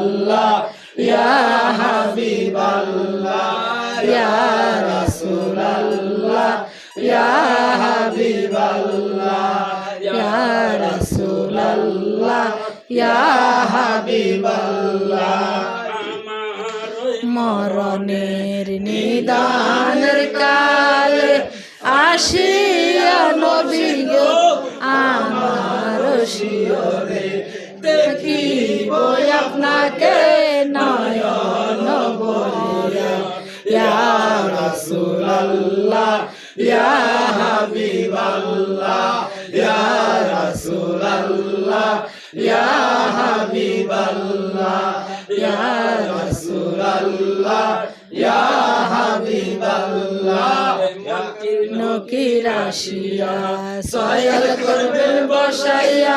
আল্লাহ। ইয়া হাবিব আল্লাহ ইয়া রাসূল আল্লাহ ইয়া হাবিব আল্লাহ ইয়া রাসূল আল্লাহ ইয়া হাবিব মরণের নিদানের কালে আসিয়া নবী গো, আমার শিয়রে আপনাকে নয়ন বলিয়া ইয়া রাসূলুল্লাহ ইয়া হাবিবাল্লাহ ইয়া রাসূলুল্লাহ ইয়া হাবিবাল্লাহ ইয়া রাসূলুল্লাহ ইয়া হাবিবাল্লাহ। নকির আসিয়া সয়াল করবেন বসাইয়া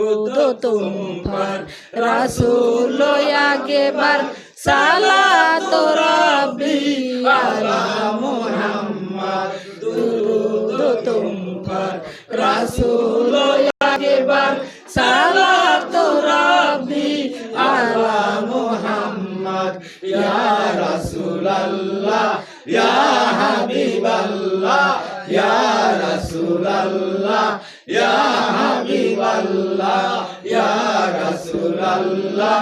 তোমার রাসুল আগেবার সালাত রাব্বি আলা মুহাম্মদ, দুরুদ তোমার রাসূল আগেবার সালাত রাব্বি আলা মুহাম্মদ, ইয়া রাসূলুল্লাহ, ইয়া হাবিবাল্লাহ ইয়া রাসূলুল্লাহ, ইয়া হাবিবাল্লাহ, ইয়া রাসূলুল্লাহ,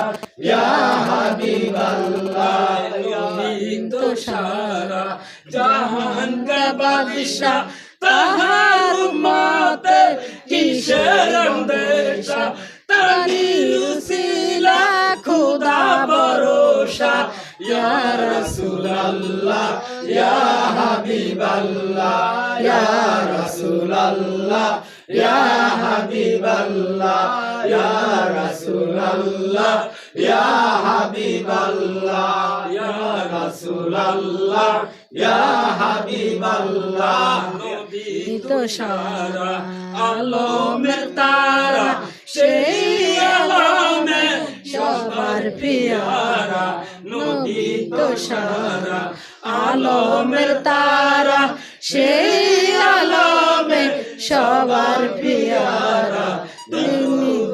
ইয়া হাবিবাল্লাহ তো সারা জাহান কা বাদশাহ, তাহার উম্মতে কিসের আন্দেশা তানি ইয়া রাসূলুল্লাহ ইয়া হাবিবাল্লাহ ইয়া রাসূলুল্লাহ ইয়া হাবিবাল্লাহ ইয়া রাসূলুল্লাহ ইয়া হাবিবাল্লাহ ইয়া রাসূলুল্লাহ ইয়া হাবিবাল্লাহ। নবী তো সারা আলমের তারা সেই আলমে সবার পিয়ারা, নবী তো সারা আলমের তারা, সেই আলমে সবার পিয়ারা।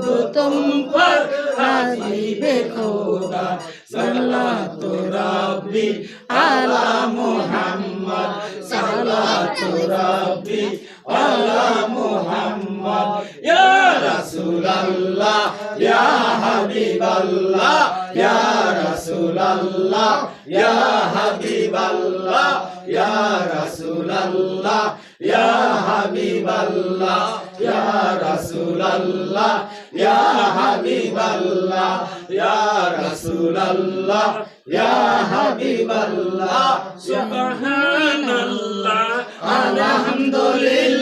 তো তুম হাজিবে খোদা সাল্লাতু রাব্বি আলা মুহাম্মদ রাব্বি আলা মুহাম্মদ। রাসূলুল্লাহ ইয়া হাবিবাল্লাহ, ইয়া রাসূলুল্লাহ, ইয়া হাবিবাল্লাহ, ইয়া রাসূলুল্লাহ, ইয়া হাবিবাল্লাহ, ইয়া রাসূলুল্লাহ, ইয়া হাবিবাল্লাহ, ইয়া রাসূলুল্লাহ, ইয়া হাবিবাল্লাহ, সুবহানাল্লাহ, আলহামদুলিল্লাহ। লা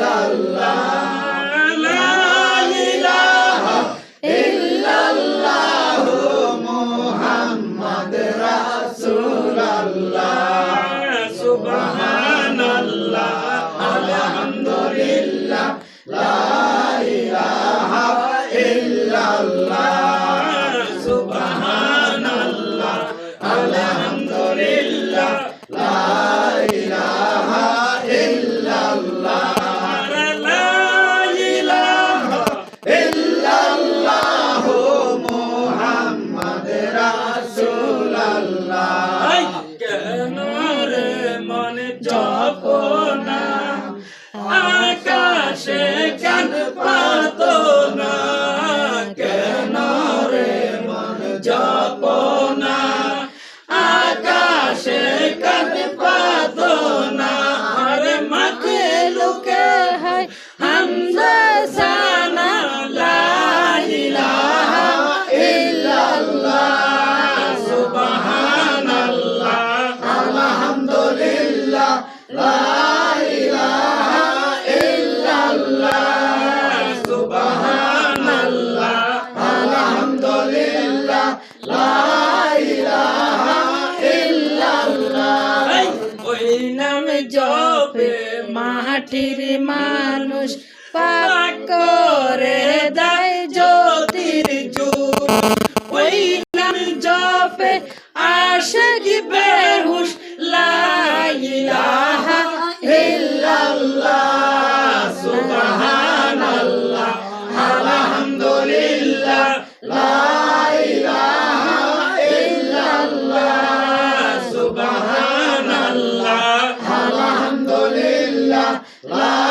ইল্লাল্লাহ লা ইলাহা ইল্লাল্লাহ Ha! মাটির মানুষ। la la